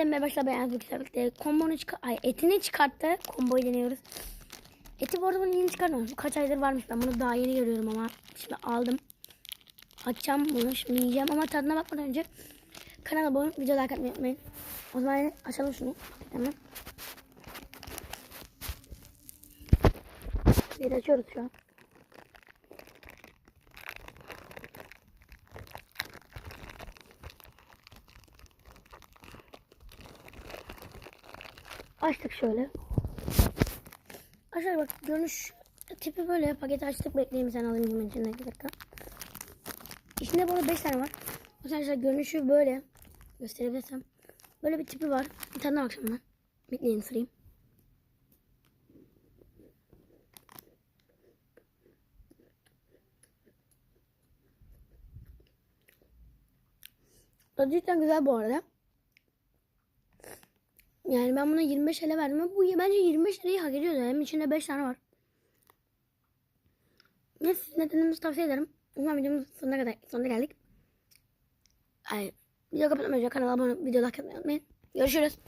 Hepinize merhaba arkadaşlar ben Azıcık Sabit'te kombonu çıkar ay etini çıkarttı. Komboyu deniyoruz. Eti bu arada yeni çıkarmamış. Kaç aydır varmış ben bunu daha yeni görüyorum ama şimdi aldım. Açacağım bunu şimdi yiyeceğim ama tadına bakmadan önce kanala abone video like atmayı unutmayın. O zaman açalım şunu. Hemen. Bir açıyoruz şu an. Açtık şöyle. Aşağı bak görünüş tipi böyle paketi açtık bekleyeyim sen alayım hemen içinden bir dakika. İçinde burada 5 tane var. Arkadaşlar görünüşü böyle gösterebilirsem. Böyle bir tipi var. Bir tane daha bakacağım. Bekleyin sırayım. Tadı cidden güzel bu arada. Yani ben buna 25 ele verdim bu bence 25 lirayı hak ediyor. Hem içinde 5 tane var. Siz nedenimizi tavsiye ederim. O zaman videomuz sonuna kadar sonuna geldik. Ay, video kapatmadan kanala abone olup video like atmayı unutmayın. Görüşürüz.